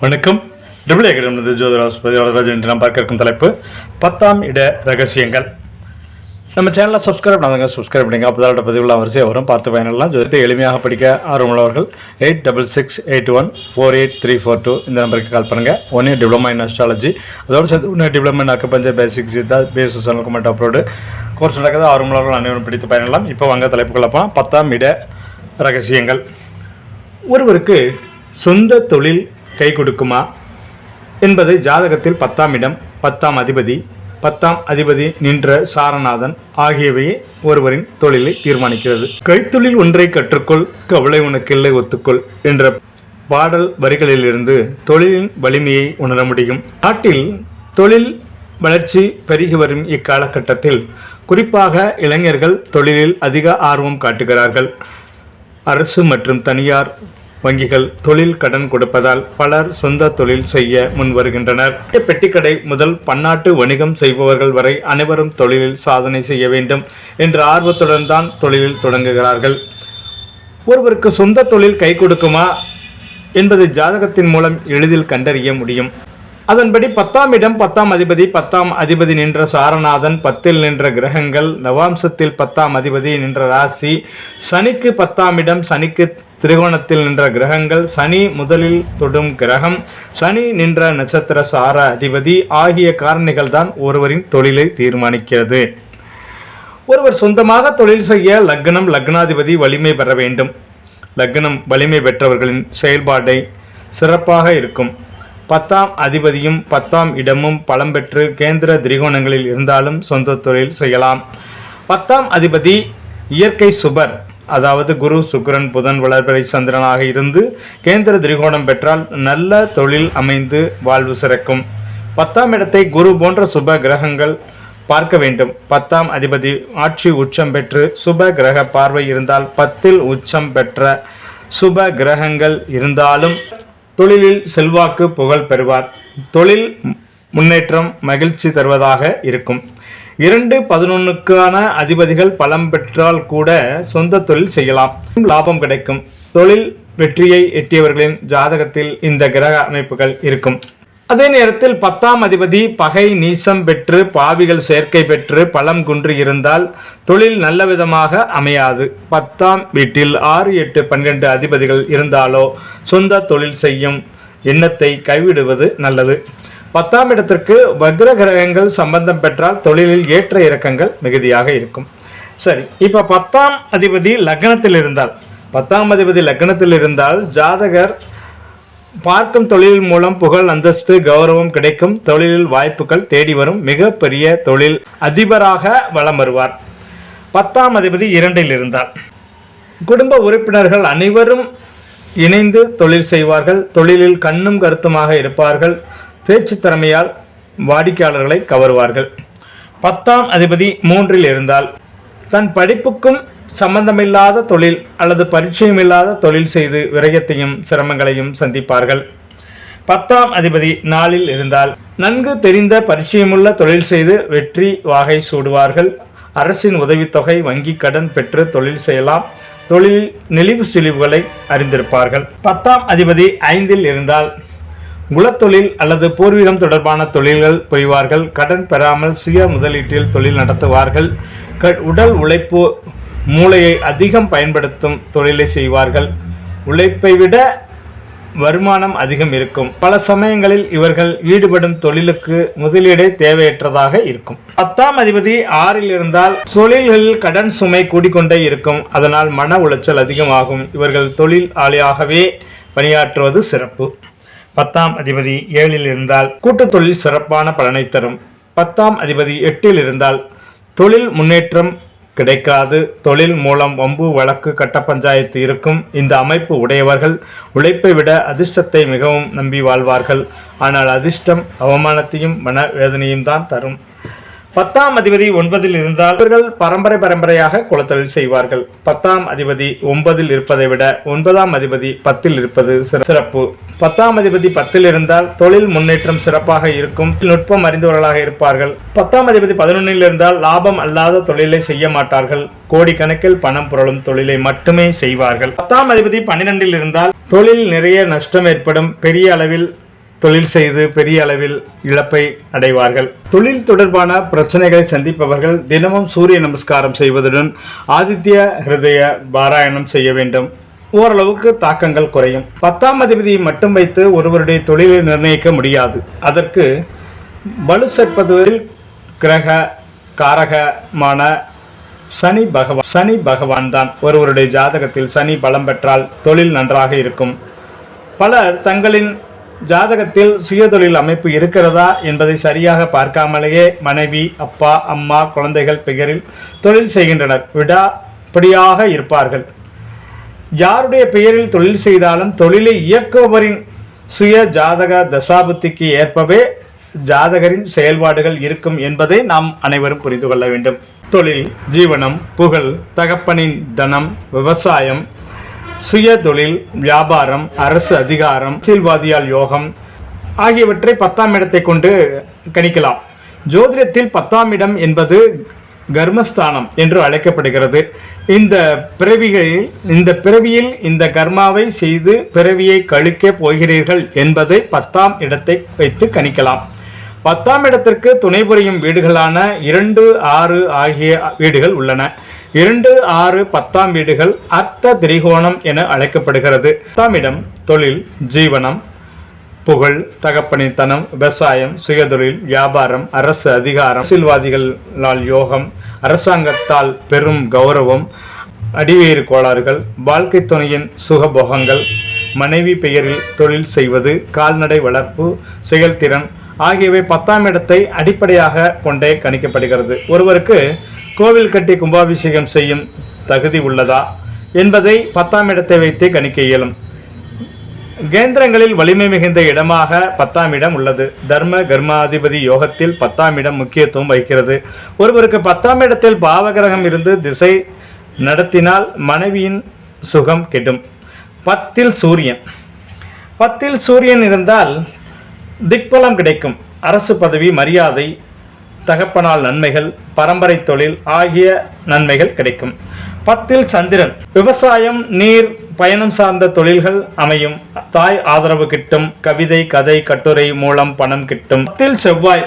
வணக்கம். டபுள் ஏகடம் ஜோதிராஜ் பதிவாளர் என்று நாம் பார்க்க இருக்கும் தலைப்பு பத்தாம் இட ரகசியங்கள். நம்ம சேனலை சப்ஸ்கிரைப் பண்ணாதங்க சப்ஸ்கிரைப் பண்ணுங்க அப்போ தான் பதிவுலாம் வரிசையாக வரும். பார்த்து பயனெல்லாம் ஜோதிடத்தை எளிமையாக படிக்க ஆர்வமுள்ளவர்கள் eight double six eight one four eight three four two இந்த நம்பருக்கு கால் பண்ணுங்கள் one year diploma in astrology அதோடு சேர்த்து இன்னும் டிப்ளமா இன் அக்கப்பஞ்ச பேசிக்ஸ் இதான் பேசிஸ் கமெண்ட் அப்லோடு கோர்ஸ் நடக்குது? ஆர்வமுள்ளவர்கள் அனைவரும் பிடித்து பயனெல்லாம். இப்போ வாங்க தலைப்புக்குள்ள போகலாம் பத்தாம் இட ரகசியங்கள். ஒருவருக்கு சொந்த தொழில் கை கொடுக்குமா? என்பது ஜாதகத்தில் பத்தாம் இடம் பத்தாம் அதிபதி பத்தாம் அதிபதி நின்ற சாரநாதன் ஆகியவையே ஒருவரின் தொழிலை தீர்மானிக்கிறது. கைத்தொழில் ஒன்றை கற்றுக்கொள் கவலை உனக்கில்லை ஒத்துக்கொள் என்ற பாடல் வரிகளிலிருந்து தொழிலின் வலிமையை உணர முடியும். நாட்டில் தொழில் வளர்ச்சி பெருகி வரும் இக்காலகட்டத்தில் குறிப்பாக இளைஞர்கள் தொழிலில் அதிக ஆர்வம் காட்டுகிறார்கள். அரசு மற்றும் தனியார் வங்கிகள் தொழில் கடன் கொடுப்பதால் பலர் சொந்த தொழில் செய்ய முன் வருகின்றனர் பெட்டிக்கடை முதல் பன்னாட்டு வணிகம் செய்பவர்கள் வரை அனைவரும் தொழிலில் சாதனை செய்ய வேண்டும் என்ற ஆர்வத்துடன் தான் தொழிலில் தொடங்குகிறார்கள். ஒருவருக்கு சொந்த தொழில் கை கொடுக்குமா என்பது ஜாதகத்தின் மூலம் எளிதில் கண்டறிய முடியும். அதன்படி பத்தாம் இடம் பத்தாம் அதிபதி பத்தாம் அதிபதி நின்ற சாரநாதன் பத்தில் நின்ற கிரகங்கள் நவாம்சத்தில் பத்தாம் அதிபதி நின்ற ராசி சனிக்கு பத்தாம் இடம் சனிக்கு திரிகோணத்தில் நின்ற கிரகங்கள் சனி முதலில் தொடும் கிரகம் சனி நின்ற நட்சத்திர சார அதிபதி ஆகிய காரணிகள் தான் ஒருவரின் தொழிலை தீர்மானிக்கிறது. ஒருவர் சொந்தமாக தொழில் செய்ய லக்னம் லக்னாதிபதி வலிமை பெற வேண்டும். லக்னம் வலிமை பெற்றவர்களின் செயல்பாடை சிறப்பாக இருக்கும். பத்தாம் அதிபதியும் பத்தாம் இடமும் பலம் பெற்று கேந்திர திரிகோணங்களில் இருந்தாலும் சொந்த தொழில் செய்யலாம். பத்தாம் அதிபதி இயற்கை சுபர் அதாவது குரு சுக்கிரன் புதன் வளர்பிறை சந்திரனாக இருந்து கேந்திர திரிகோணம் பெற்றால் நல்ல தொழில் அமைந்து வாழ்வு சிறக்கும். பத்தாம் இடத்தை குரு போன்ற சுப கிரகங்கள் பார்க்க வேண்டும். பத்தாம் அதிபதி ஆட்சி உச்சம் பெற்று சுப கிரக பார்வை இருந்தால் பத்தில் உச்சம் பெற்ற சுப கிரகங்கள் இருந்தாலும் தொழிலில் செல்வாக்கு புகழ் பெறுவார். தொழில் முன்னேற்றம் மகிழ்ச்சி தருவதாக இருக்கும். இரண்டு பதினொன்றுக்கான அதிபதிகள் பலம் பெற்றால் கூட சொந்த தொழில் செய்யலாம். லாபம் கிடைக்கும். தொழில் வெற்றியை எட்டியவர்களின் ஜாதகத்தில் இந்த கிரக அமைப்புகள் இருக்கும். அதே நேரத்தில் பத்தாம் அதிபதி பகை நீசம் பெற்று பாவிகள் சேர்க்கை பெற்று பலம் குன்று இருந்தால் தொழில் நல்ல விதமாக அமையாது. பத்தாம் வீட்டில் ஆறு எட்டு பன்னிரண்டு அதிபதிகள் இருந்தாலோ சொந்த தொழில் செய்யும் எண்ணத்தை கைவிடுவது நல்லது. பத்தாம் இடத்திற்கு வக்ர கிரகங்கள் சம்பந்தம் பெற்றால் தொழிலில் ஏற்ற இறக்கங்கள் மிகுதியாக இருக்கும். சரி இப்போ பத்தாம் அதிபதி லக்னத்தில் இருந்தால் பத்தாம் அதிபதி லக்னத்தில் இருந்தால் ஜாதகர் பார்க்கும் தொழில் மூலம் புகழ் அந்தஸ்து கௌரவம் கிடைக்கும். தொழிலில் வாய்ப்புகள் தேடி வரும். மிகப்பெரிய தொழில் அதிபராக வலம் வருவார். பத்தாம் அதிபதி இரண்டில் இருந்தார் குடும்ப உறுப்பினர்கள் அனைவரும் இணைந்து தொழில் செய்வார்கள். தொழிலில் கண்ணும் கருத்துமாக இருப்பார்கள். பேச்சு திறமையால் வாடிக்கையாளர்களை கவருவார்கள். பத்தாம் அதிபதி மூன்றில் இருந்தால் தன் படிப்புக்கும் சம்பந்தமில்லாத தொழில் அல்லது பரிச்சயமில்லாத தொழில் செய்து விரயத்தையும் சிரமங்களையும் சந்திப்பார்கள். பத்தாம் அதிபதி நாளில் இருந்தால் நன்கு தெரிந்த பரிச்சயமுள்ள தொழில் செய்து வெற்றி வாகை சூடுவார்கள். அரசின் உதவித்தொகை வங்கி கடன் பெற்று தொழில் செய்யலாம். தொழில் நெளிவு சுழிவுகளை அறிந்திருப்பார்கள். பத்தாம் அதிபதி ஐந்தில் இருந்தால் குலத்தொழில் அல்லது பூர்வீகம் தொடர்பான தொழில்கள் புரிவார்கள். கடன் பெறாமல் சுய முதலீட்டில் தொழில் நடத்துவார்கள். உடல் உழைப்பு மூளையை அதிகம் பயன்படுத்தும் தொழிலை செய்வார்கள். உழைப்பை விட வருமானம் அதிகம் இருக்கும். பல சமயங்களில் இவர்கள் ஈடுபடும் தொழிலுக்கு முதலீடே தேவையற்றதாக இருக்கும். பத்தாம் அதிபதி ஆறில் இருந்தால் தொழில்களில் கடன் சுமை கூடிக்கொண்டே இருக்கும். அதனால் மன உளைச்சல் அதிகமாகும். இவர்கள் தொழில் ஆளியாகவே பணியாற்றுவது சிறப்பு. பத்தாம் அதிபதி ஏழில் இருந்தால் கூட்டுத் தொழில் சிறப்பான பலனை தரும். பத்தாம் அதிபதி எட்டில் இருந்தால் தொழில் முன்னேற்றம் கிடைக்காது. தொழில் மூலம் வம்பு வழக்கு கட்ட பஞ்சாயத்து இருக்கும். இந்த அமைப்பு உடையவர்கள் உழைப்பை விட அதிர்ஷ்டத்தை மிகவும் நம்பி வாழ்வார்கள். ஆனால் அதிர்ஷ்டம் அவமானத்தையும் மன வேதனையும் தான் தரும். பத்தாம் அதிபதி ஒன்பதில் இருந்தால் இவர்கள் பரம்பரை பரம்பரையாக குலத்தொழில் செய்வார்கள். பத்தாம் அதிபதி ஒன்பதில் இருப்பதை விட ஒன்பதாம் அதிபதி பத்தில் இருப்பது சிறப்பு. பத்தாம் அதிபதி பத்தில் இருந்தால் தொழில் முன்னேற்றம் சிறப்பாக இருக்கும். நுட்பம் அறிந்தவர்களாக இருப்பார்கள். பத்தாம் அதிபதி பதினொன்னில் இருந்தால் லாபம் அல்லாத தொழிலை செய்ய மாட்டார்கள். கோடிக்கணக்கில் பணம் புரளும் தொழிலை மட்டுமே செய்வார்கள். பத்தாம் அதிபதி பன்னிரெண்டில் இருந்தால் தொழில் நிறைய நஷ்டம் ஏற்படும். பெரிய அளவில் தொழில் செய்து பெரிய அளவில் இழப்பை அடைவார்கள். தொழில் தொடர்பான பிரச்சனைகளை சந்திப்பவர்கள் தினமும் சூரிய நமஸ்காரம் செய்வதுடன் ஆதித்ய ஹிருதய பாராயணம் செய்ய வேண்டும். ஓரளவுக்கு தாக்கங்கள் குறையும். பத்தாம் அதிபதியை மட்டும் வைத்து ஒருவருடைய தொழிலை நிர்ணயிக்க முடியாது. அதற்கு வலு சேர்ப்பதில் கிரக காரகமான சனி பகவான் சனி பகவான் தான். ஒருவருடைய ஜாதகத்தில் சனி பலம் பெற்றால் தொழில் நன்றாக இருக்கும். பலர் தங்களின் ஜாதகத்தில் சுயதொழில் அமைப்பு இருக்கிறதா என்பதை சரியாக பார்க்காமலேயே மனைவி அப்பா அம்மா குழந்தைகள் பெயரில் தொழில் செய்கின்றனர். விடாப்படியாக இருப்பார்கள். யாருடைய பெயரில் தொழில் செய்தாலும் தொழிலை இயக்குபவரின் சுய ஜாதக தசாபுத்திக்கு ஏற்பவே ஜாதகரின் செயல்பாடுகள் இருக்கும் என்பதை நாம் அனைவரும் புரிந்து கொள்ள வேண்டும். தொழில் ஜீவனம் புகழ் தகப்பனின் தனம் விவசாயம் சுய தொழில் வியாபாரம் அரசு அதிகாரம் அரசியல்வாதியால் யோகம் ஆகியவற்றை பத்தாம் இடத்தை கொண்டு கணிக்கலாம். ஜோதிடத்தில் பத்தாம் இடம் என்பது கர்மஸ்தானம் என்று அழைக்கப்படுகிறது. இந்த பிறவிகளில் இந்த பிறவியில் இந்த கர்மாவை செய்து பிறவியை கழிக்கப் போகிறீர்கள் என்பதை பத்தாம் இடத்தை வைத்து கணிக்கலாம். பத்தாம் இடத்திற்கு துணை புரியும் வீடுகளான இரண்டு ஆறு ஆகிய வீடுகள் உள்ளன. இரண்டு ஆறு பத்தாம் வீடுகள் அர்த்த திரிகோணம் என அழைக்கப்படுகிறது. பத்தாம் இடம் தொழில் ஜீவனம் புகழ் தகப்பனித்தனம் விவசாயம் சுயதொழில் வியாபாரம் அரசு அதிகாரம் அரசியல்வாதிகளால் யோகம் அரசாங்கத்தால் பெரும் கௌரவம் அடிவேறு கோளாறுகள் வாழ்க்கை துணையின் சுகபோகங்கள் மனைவி பெயரில் தொழில் செய்வது கால்நடை வளர்ப்பு செயல்திறன் ஆகியவை பத்தாம் இடத்தை அடிப்படையாக கொண்டே கணிக்கப்படுகிறது. ஒருவருக்கு கோவில் கட்டி கும்பாபிஷேகம் செய்யும் தகுதி உள்ளதா என்பதை பத்தாம் இடத்தை வைத்தே கணிக்க இயலும். கேந்திரங்களில் வலிமை மிகுந்த இடமாக பத்தாம் இடம் உள்ளது. தர்ம கர்மாதிபதி யோகத்தில் பத்தாம் இடம் முக்கியத்துவம் வகிக்கிறது. ஒருவருக்கு பத்தாம் இடத்தில் பாவகிரகம் இருந்து திசை நடத்தினால் மனைவியின் சுகம் கெடும். பத்தில் சூரியன். பத்தில் சூரியன் இருந்தால் திக்பலம் கிடைக்கும். அரசு பதவி மரியாதை தகப்பனால் நன்மைகள் பரம்பரை தொழில் ஆகிய நன்மைகள் கிடைக்கும். பத்தில் சந்திரன் விவசாயம் நீர் பயணம் சார்ந்த தொழில்கள் அமையும். தாய் ஆதரவு கிட்டும் கவிதை கதை கட்டுரை மூலம் பணம் கிட்டும். பத்தில் செவ்வாய்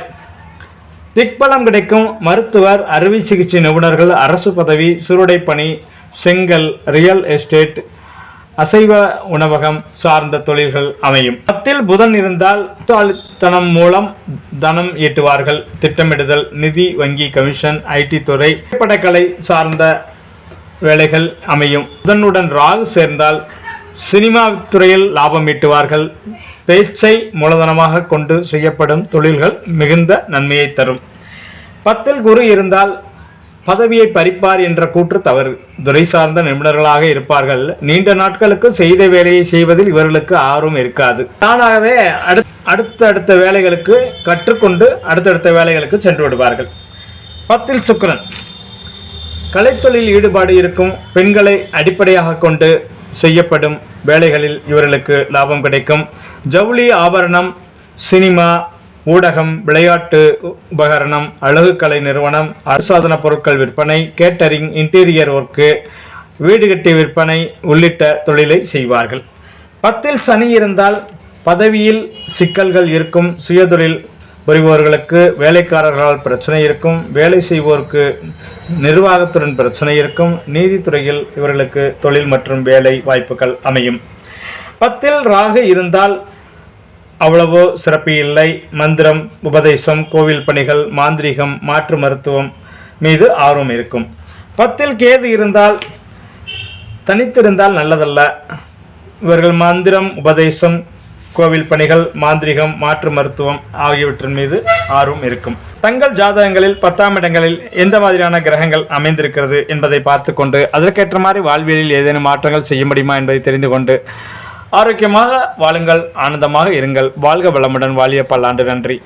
திக்பலம் கிடைக்கும். மருத்துவர் அறுவை சிகிச்சை நிபுணர்கள் அரசு பதவி சுருடை பணி செங்கல் ரியல் எஸ்டேட் அசைவ உணவகம் சார்ந்த தொழில்கள் அமையும். பத்தில் புதன் இருந்தால் தனம் மூலம் தனம் ஈட்டுவார்கள். திட்டமிடுதல் நிதி வங்கி கமிஷன் ஐடி துறை திரைப்படக்கலை சார்ந்த வேலைகள் அமையும். புதனுடன் ராகு சேர்ந்தால் சினிமா துறையில் லாபம் ஈட்டுவார்கள். பேச்சை மூலதனமாக கொண்டு செய்யப்படும் தொழில்கள் மிகுந்த நன்மையை தரும். பத்தில் குரு இருந்தால் பதவியை பறிப்பார் என்ற கூற்று தவறு. துறை சார்ந்த நிபுணர்களாக இருப்பார்கள். நீண்ட நாட்களுக்கு செய்த வேலையை செய்வதில் இவர்களுக்கு ஆர்வம் இருக்காது. தானாகவே அடுத்த அடுத்த வேலைகளுக்கு கற்றுக்கொண்டு அடுத்தடுத்த வேலைகளுக்கு சென்று விடுவார்கள். பத்தில் சுக்கரன். கலைத்தொழில் ஈடுபாடு இருக்கும் பெண்களை அடிப்படையாக கொண்டு செய்யப்படும் வேலைகளில் இவர்களுக்கு லாபம் கிடைக்கும். ஜவுளி ஆபரணம் சினிமா ஊடகம் விளையாட்டு உபகரணம் அழகுக்கலை நிறுவனம் அருசாதன பொருட்கள் விற்பனை கேட்டரிங் இன்டீரியர் ஒர்க்கு வீடு கட்டி விற்பனை உள்ளிட்ட தொழிலை செய்வார்கள். பத்தில் சனி இருந்தால் பதவியில் சிக்கல்கள் இருக்கும் சுயதொழில் புரிபவர்களுக்கு வேலைக்காரர்களால் பிரச்சனை இருக்கும் வேலை செய்வோருக்கு நிர்வாகத்துடன் பிரச்சனை இருக்கும் நீதித்துறையில் இவர்களுக்கு தொழில் மற்றும் வேலை வாய்ப்புகள் அமையும். பத்தில் ராகு இருந்தால் அவ்வளவோ சிறப்பு இல்லை. மந்திரம் உபதேசம் கோவில் பணிகள் மாந்திரீகம் மாற்று மருத்துவம் மீது ஆர்வம் இருக்கும். பத்தில் கேது இருந்தால் தனித்திருந்தால் நல்லதல்ல. இவர்கள் மந்திரம் உபதேசம் கோவில் பணிகள் மாந்திரிகம் மாற்று மருத்துவம் ஆகியவற்றின் மீது ஆர்வம் இருக்கும். தங்கள் ஜாதகங்களில் பத்தாம் இடங்களில் எந்த மாதிரியான கிரகங்கள் அமைந்திருக்கிறது என்பதை பார்த்து கொண்டு அதற்கேற்ற மாதிரி வாழ்வியலில் ஏதேனும் மாற்றங்கள் செய்ய முடியுமா என்பதை தெரிந்து கொண்டு ஆரோக்கியமாக வாழுங்கள் ஆனந்தமாக இருங்கள். வாழ்க வளமுடன் வாழிய பல்லாண்டு நன்றி.